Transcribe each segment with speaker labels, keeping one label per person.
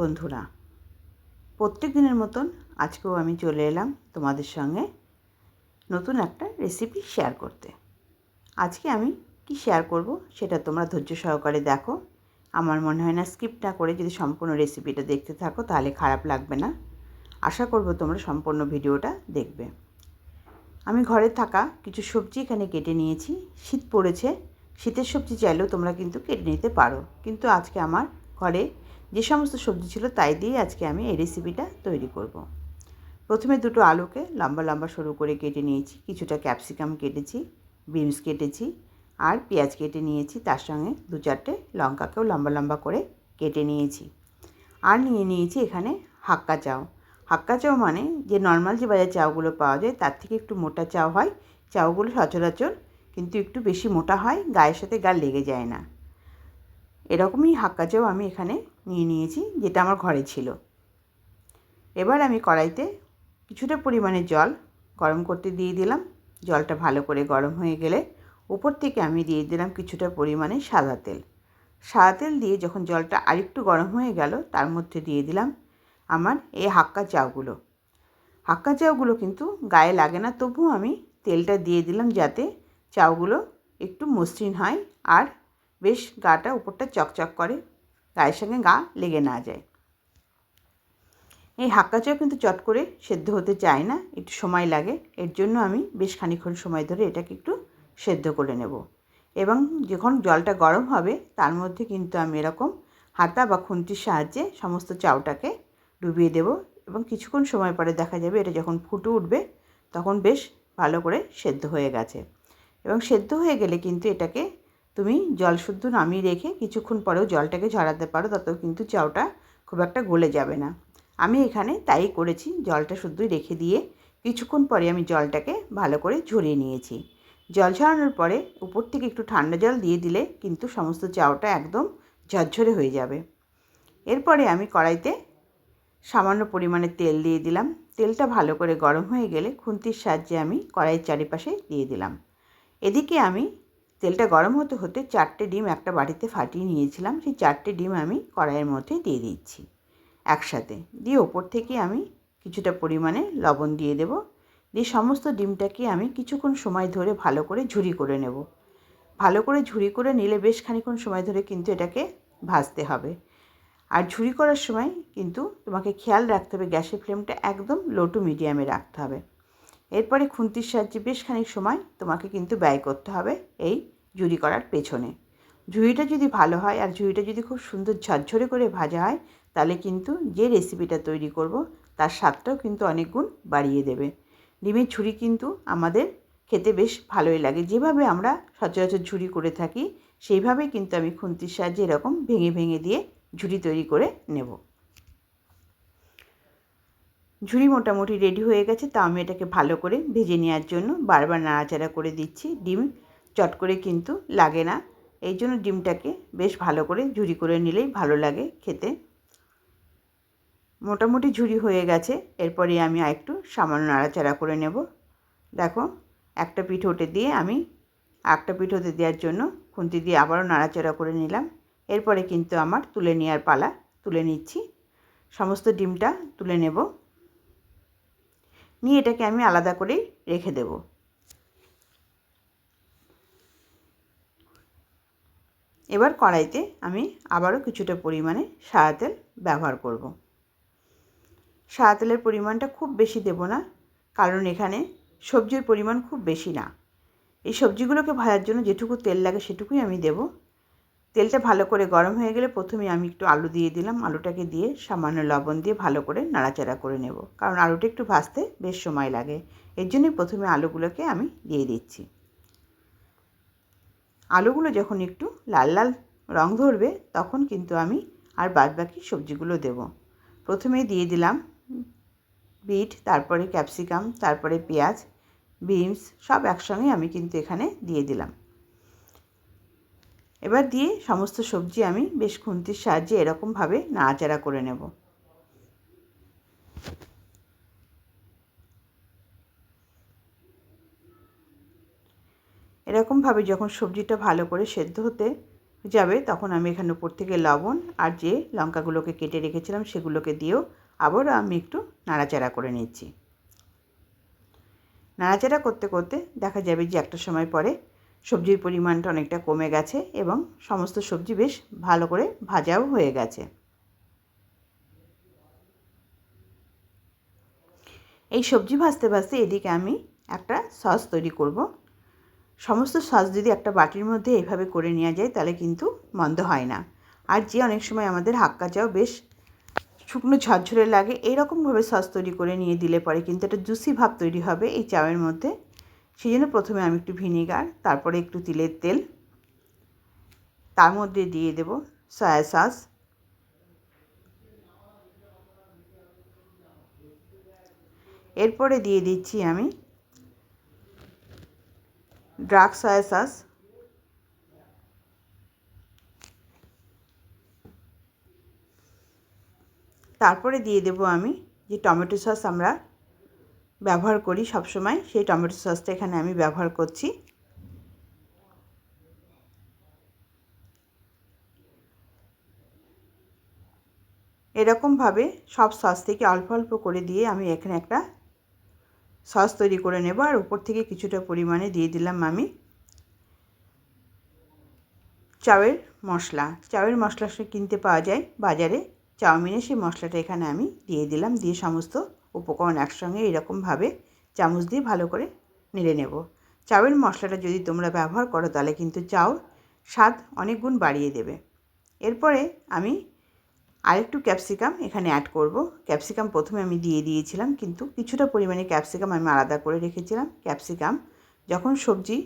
Speaker 1: বন্ধুরা প্রত্যেক দিনের মতন আজকেও আমি চলে এলাম তোমাদের সঙ্গে নতুন একটা রেসিপি শেয়ার করতে। আজকে আমি কি শেয়ার করব সেটা তোমরা ধৈর্য সহকারে দেখো। আমার মনে হয় না স্কিপ না করে যদি সম্পূর্ণ রেসিপিটা দেখতে থাকো তাহলে খারাপ লাগবে না। আশা করব তোমরা সম্পূর্ণ ভিডিওটা দেখবে। আমি ঘরে থাকা কিছু সবজি এখানে কেটে নিয়েছি। শীত পড়েছে, শীতের সবজি চাইলেও তোমরা কিন্তু কেটে নিতে পারো। কিন্তু আজকে আমার ঘরে যে সমস্ত সবজি ছিল তাই দিয়ে আজকে আমি এই রেসিপিটা তৈরি করব। প্রথমে দুটো আলুকে লম্বা লম্বা সরু করে কেটে নিয়েছি, কিছুটা ক্যাপসিকাম কেটেছি বিনস কেটেছি আর পেঁয়াজ কেটে নিয়েছি, তার সঙ্গে দু চারটে লঙ্কাকেও লম্বা লম্বা করে কেটে নিয়েছি। আর নিয়ে নিয়েছি এখানে হাক্কা চাও। হাক্কা চাও মানে যে নর্মাল যে বাজার চাউগুলো পাওয়া যায় তার থেকে একটু মোটা চাও হয়। চাউগুলো সচরাচর কিন্তু একটু বেশি মোটা হয়, গায়ের সাথে গা লেগে যায় না। এরকমই হাক্কা চাও আমি এখানে নিয়ে নিয়েছি, যেটা আমার ঘরে ছিল। এবার আমি কড়াইতে কিছুটা পরিমাণে জল গরম করতে দিয়ে দিলাম। জলটা ভালো করে গরম হয়ে গেলে উপর থেকে আমি দিয়ে দিলাম কিছুটা পরিমাণে সাদা তেল। সাদা তেল দিয়ে যখন জলটা আরেকটু গরম হয়ে গেল, তার মধ্যে দিয়ে দিলাম আমার এই হাক্কা চাউগুলো। হাক্কা চাউগুলো কিন্তু গায়ে লাগে না, তবুও আমি তেলটা দিয়ে দিলাম যাতে চাউগুলো একটু মসৃণ হয় আর বেশ গাটা উপরটা চকচক করে। গায়ের সঙ্গে গা লেগে না যায়। এই হাক্কা চাও কিন্তু চট করে সেদ্ধ হতে চায় না, একটু সময় লাগে। এর জন্য আমি বেশ খানিক্ষণ সময় ধরে এটাকে একটু সেদ্ধ করে নেব। এবং যখন জলটা গরম হবে, তার মধ্যে কিন্তু আমি এরকম হাতা বা খুন্তির সাহায্যে সমস্ত চাউটাকে ডুবিয়ে দেব। এবং কিছুক্ষণ সময় পরে দেখা যাবে এটা যখন ফুটে উঠবে, তখন বেশ ভালো করে সেদ্ধ হয়ে গেছে। এবং সেদ্ধ হয়ে গেলে কিন্তু এটাকে তুমি জল শুদ্ধ নামিয়ে রেখে কিছুক্ষণ পরেও জলটাকে ঝরাতে পারো তত কিন্তু চাউটা খুব একটা গলে যাবে না। আমি এখানে তাই করেছি, জলটা শুদ্ধই রেখে দিয়ে কিছুক্ষণ পরে আমি জলটাকে ভালো করে ঝরিয়ে নিয়েছি। জল ঝরানোর পরে উপর থেকে একটু ঠান্ডা জল দিয়ে দিলে কিন্তু সমস্ত চাউটা একদম ঝরঝরে হয়ে যাবে। এরপরে আমি কড়াইতে সামান্য পরিমাণে তেল দিয়ে দিলাম। তেলটা ভালো করে গরম হয়ে গেলে খুন্তির সাহায্যে আমি কড়াইয়ের চারিপাশে দিয়ে দিলাম। এদিকে আমি তেলটা গরম হতে হতে চারটে ডিম একটা বাটিতে ফাটিয়ে নিয়েছিলাম, সেই চারটে ডিম আমি কড়াইয়ের মধ্যে দিয়ে দিচ্ছি একসাথে। দিয়ে ওপর থেকে আমি কিছুটা পরিমাণে লবণ দিয়ে দেব। দিয়ে সমস্ত ডিমটাকে আমি কিছুক্ষণ সময় ধরে ভালো করে ঝুরি করে নেব। ভালো করে ঝুরি করে নিলে বেশ খানিক্ষণ সময় ধরে কিন্তু এটাকে ভাজতে হবে। আর ঝুরি করার সময় কিন্তু তোমাকে খেয়াল রাখতে হবে, গ্যাসের ফ্লেমটা একদম লো টু মিডিয়ামে রাখতে হবে। এরপরে খুন্তির সাহায্যে বেশ খানিক সময় তোমাকে কিন্তু ব্যয় করতে হবে এই ঝুরি করার পেছনে। ঝুড়িটা যদি ভালো হয় আর ঝুড়িটা যদি খুব সুন্দর ঝরঝরে করে ভাজা হয়, তাহলে কিন্তু যে রেসিপিটা তৈরি করব, তার স্বাদটাও কিন্তু অনেক গুণ বাড়িয়ে দেবে। ডিমের ঝুড়ি কিন্তু আমাদের খেতে বেশ ভালোই লাগে। যেভাবে আমরা সচরাচর ঝুড়ি করে থাকি সেইভাবেই কিন্তু আমি খুন্তির সাহায্যে এরকম ভেঙে ভেঙে দিয়ে ঝুড়ি তৈরি করে নেব। ঝুড়ি মোটামুটি রেডি হয়ে গেছে, তা আমি এটাকে ভালো করে ভেজে নেওয়ার জন্য বারবার নাড়াচাড়া করে দিচ্ছি। ডিম চট করে কিন্তু লাগে না, এই জন্য ডিমটাকে বেশ ভালো করে ঝুড়ি করে নিলেই ভালো লাগে খেতে। মোটামুটি ঝুড়ি হয়ে গেছে, এরপরে আমি আরেকটু সামান্য নাড়াচাড়া করে নেব। দেখো, একটা পিঠোতে দিয়ে আমি একটা পিঠোতে দেওয়ার জন্য খুন্তি দিয়ে আবারও নাড়াচাড়া করে নিলাম। এরপরে কিন্তু আমার তুলে নেওয়ার পালা তুলে নিচ্ছি। সমস্ত ডিমটা তুলে নেব। নিয়ে এটাকে আমি আলাদা করেই রেখে দেব। এবার কড়াইতে আমি আবারও কিছুটা পরিমাণে সাদা তেল ব্যবহার করব। সাদা তেলের পরিমাণটা খুব বেশি দেব না, কারণ এখানে সবজির পরিমাণ খুব বেশি না। এই সবজিগুলোকে ভাজার জন্য যেটুকু তেল লাগে সেটুকুই আমি দেব। তেলটা ভালো করে গরম হয়ে গেলে প্রথমে আমি একটু আলু দিয়ে দিলাম। আলুটাকে দিয়ে সামান্য লবণ দিয়ে ভালো করে নাড়াচাড়া করে নেব। কারণ আলুটা একটু ভাজতে বেশ সময় লাগে। এর জন্যই প্রথমে আলুগুলোকে আমি দিয়ে দিচ্ছি। আলুগুলো যখন একটু লাল লাল রং ধরবে, তখন কিন্তু আমি আর বাদ বাকি সবজিগুলো দেব। প্রথমে দিয়ে দিলাম বিট, তারপরে ক্যাপসিকাম, তারপরে পেঁয়াজ, বিনস, সব একসঙ্গে আমি কিন্তু এখানে দিয়ে দিলাম। এবার দিয়ে সমস্ত সবজি আমি বেশ খুন্তির সাহায্যে এরকমভাবে নাড়াচাড়া করে নেব। এরকমভাবে যখন সবজিটা ভালো করে সেদ্ধ হতে যাবে, তখন আমি এখানে উপর থেকে লবণ আর যে লঙ্কাগুলোকে কেটে রেখেছিলাম সেগুলোকে দিয়েও আবার আমি একটু নাড়াচাড়া করে নিচ্ছি। নাড়াচাড়া করতে করতে দেখা যাবে যে একটা সময় পরে সবজির পরিমাণটা অনেকটা কমে গেছে এবং সমস্ত সবজি বেশ ভালো করে ভাজাও হয়ে গেছে। এই সবজি ভাজতে ভাজতে এদিকে আমি একটা সস তৈরি করব। সমস্ত সস যদি একটা বাটির মধ্যে এইভাবে করে নেওয়া যায় তাহলে কিন্তু মন্দ হয় না। আর যে অনেক সময় আমাদের হাক্কা চাও বেশ শুকনো ঝরঝরে লাগে, এইরকমভাবে সস তৈরি করে নিয়ে দিলে পরে কিন্তু একটা জুসি ভাব তৈরি হবে এই চাউয়ের মধ্যে। সেই জন্য প্রথমে আমি একটু ভিনিগার, তারপরে একটু তিলের তেল, তার মধ্যে দিয়ে দেব সয়া সস। এরপরে দিয়ে দিচ্ছি আমি ড্রাক সয়া সস। তারপরে দিয়ে দেব আমি যে টমেটো সস আমরা ব্যবহার করি সব সময় সেই টমেটো সসটা এখানে আমি ব্যবহার করছি। এরকমভাবে সব সস থেকে অল্প অল্প করে দিয়ে আমি এখানে একটা সস তৈরি করে নেব। আর উপর থেকে কিছুটা পরিমাণে দিয়ে দিলাম আমি চাউয়ের মশলা। চাউয়ের মশলা কিনতে পাওয়া যায় বাজারে। চাউমিনে সেই মশলাটা এখানে আমি দিয়ে দিলাম। দিয়ে সমস্ত উপকরণ একসঙ্গে এরকমভাবে চামচ দিয়ে ভালো করে নেড়ে নেব। চাউয়ের মশলাটা যদি তোমরা ব্যবহার করো, তাহলে কিন্তু চাউ স্বাদ অনেক গুণ বাড়িয়ে দেবে। এরপরে আমি আরেকটু ক্যাপসিকাম এখানে অ্যাড করব। ক্যাপসিকাম প্রথমে আমি দিয়ে দিয়েছিলাম, কিন্তু কিছুটা পরিমাণে ক্যাপসিকাম আমি আলাদা করে রেখেছিলাম। ক্যাপসিকাম যখন সবজি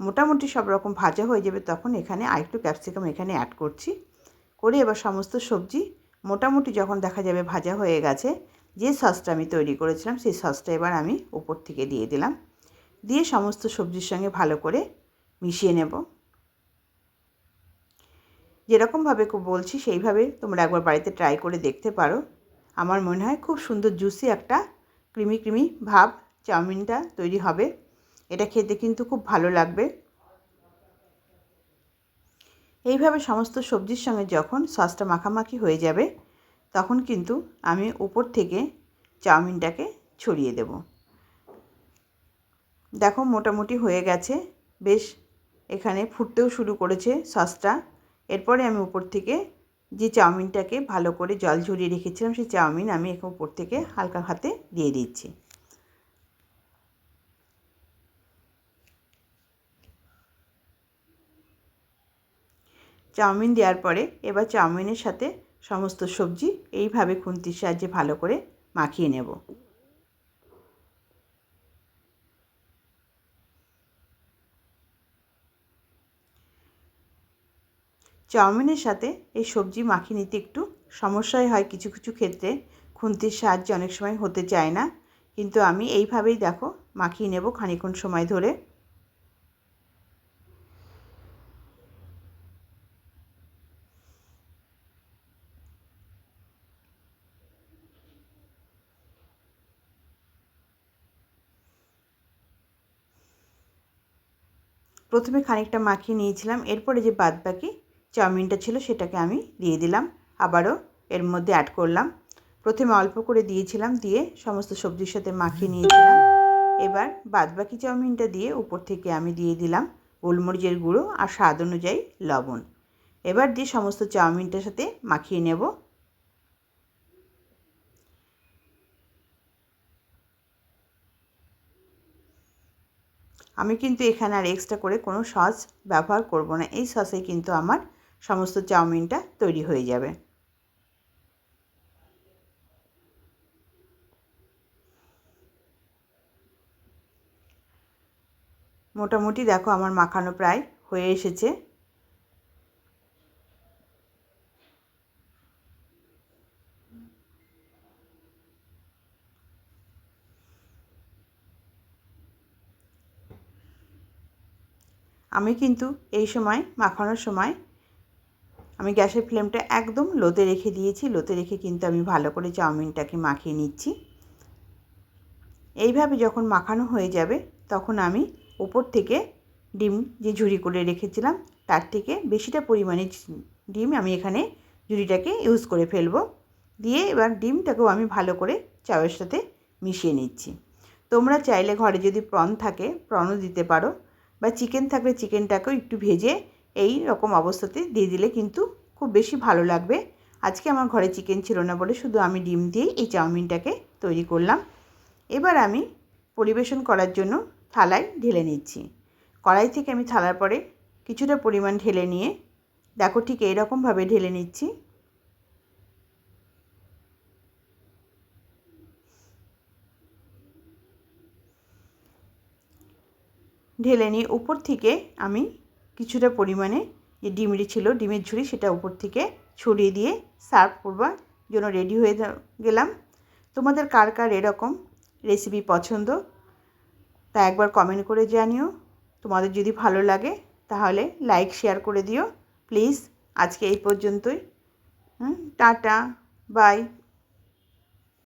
Speaker 1: মোটামুটি সব রকম ভাজা হয়ে যাবে, তখন এখানে আরেকটু ক্যাপসিকাম এখানে অ্যাড করছি। করে এবার সমস্ত সবজি মোটামুটি যখন দেখা যাবে ভাজা হয়ে গেছে যে সসটা আমি তৈরি করেছিলাম, সেই সসটা এবার আমি উপর থেকে দিয়ে দিলাম। দিয়ে সমস্ত সবজির সঙ্গে ভালো করে মিশিয়ে নেব। যেরকমভাবে বলছি, সেইভাবে তোমরা একবার বাড়িতে ট্রাই করে দেখতে পারো। আমার মনে হয় খুব সুন্দর জুসি একটা ক্রিমি ক্রিমি ভাব চাউমিনটা তৈরি হবে। এটা খেতে কিন্তু খুব ভালো লাগবে। এইভাবে সমস্ত সবজির সঙ্গে যখন সসটা মাখামাখি হয়ে যাবে তখন কিন্তু আমি উপর থেকে চাউমিনটাকে ছড়িয়ে দেব। দেখো মোটামুটি হয়ে গেছে। বেশ, এখানে ফুটতেও শুরু করেছে সসটা। এরপরে আমি উপর থেকে যে চাউমিনটাকে ভালো করে জল ঝরিয়ে রেখেছিলাম, সেই চাউমিন আমি এখন উপর থেকে হালকা হাতে দিয়ে দিচ্ছি। চাউমিন দেওয়ার পরে এবার চাউমিনের সাথে সমস্ত সবজি এইভাবে খুন্তির সাহায্যে ভালো করে মাখিয়ে নেব। চাউমিনের সাথে এই সবজি মাখিয়ে নিতে একটু সমস্যাই হয় কিছু কিছু ক্ষেত্রে। খুন্তির সাহায্যে অনেক সময় হতে চায় না। কিন্তু আমি এইভাবেই দেখো মাখিয়ে নেব খানিক্ষণ সময় ধরে। প্রথমে খানিকটা মাখিয়ে নিয়েছিলাম, এরপরে যে বাদ বাকি চাউমিনটা ছিল সেটাকে আমি দিয়ে দিলাম। আবারও এর মধ্যে অ্যাড করলাম। প্রথমে অল্প করে দিয়েছিলাম, দিয়ে সমস্ত সবজির সাথে মাখিয়ে নিয়েছিলাম। এবার বাদবাকি চাউমিনটা দিয়ে উপর থেকে আমি দিয়ে দিলাম গোলমরিচের গুঁড়ো আর স্বাদ অনুযায়ী লবণ। এবার দিয়ে সমস্ত চাউমিনটার সাথে মাখিয়ে নেব। আমি কিন্তু এখানে আর এক্সট্রা করে কোনো সস ব্যবহার করব না। এই সসে কিন্তু আমার সমস্ত চাউমিনটা তৈরি হয়ে যাবে। মোটামুটি দেখো আমার মাখানো প্রায় হয়ে এসেছে। আমি কিন্তু এই সময় মাখানোর সময় আমি গ্যাসের ফ্লেমটা একদম লোতে রেখে দিয়েছি। লোতে রেখে কিন্তু আমি ভালো করে চাউমিনটাকে মাখিয়ে নিচ্ছি। এইভাবে যখন মাখানো হয়ে যাবে, তখন আমি উপর থেকে ডিম যে ঝুড়ি করে রেখেছিলাম, তার থেকে বেশিটা পরিমাণে ডিম আমি এখানে ঝুড়িটাকে ইউজ করে ফেলব। দিয়ে এবার ডিমটাকেও আমি ভালো করে চাউয়ের সাথে মিশিয়ে নিচ্ছি। তোমরা চাইলে ঘরে যদি প্রন থাকে, প্রনও দিতে পারো। বা চিকেন থাকলে চিকেনটাকেও একটু ভেজে এই রকম অবস্থাতে দিয়ে দিলে কিন্তু খুব বেশি ভালো লাগবে। আজকে আমার ঘরে চিকেন ছিল না বলে শুধু আমি ডিম দিয়েই এই চাউমিনটাকে তৈরি করলাম। এবার আমি পরিবেশন করার জন্য থালায় ঢেলে নিচ্ছি। কড়াই থেকে আমি থালার পরে কিছুটা পরিমাণ ঢেলে নিয়ে, দেখো ঠিক এইরকমভাবে ঢেলে নিচ্ছি। ঢেলে নিয়ে উপর থেকে আমি কিছুটা পরিমাণে যে ডিমটি ছিল, ডিমের ঝুড়ি সেটা উপর থেকে ছড়িয়ে দিয়ে সার্ভ করবার জন্য রেডি হয়ে গেলাম। তোমাদের কার কার এরকম রেসিপি পছন্দ, তা একবার কমেন্ট করে জানিও। তোমাদের যদি ভালো লাগে, তাহলে লাইক, শেয়ার করে দিও। প্লিজ, আজকে এই পর্যন্তই। Tata, bye.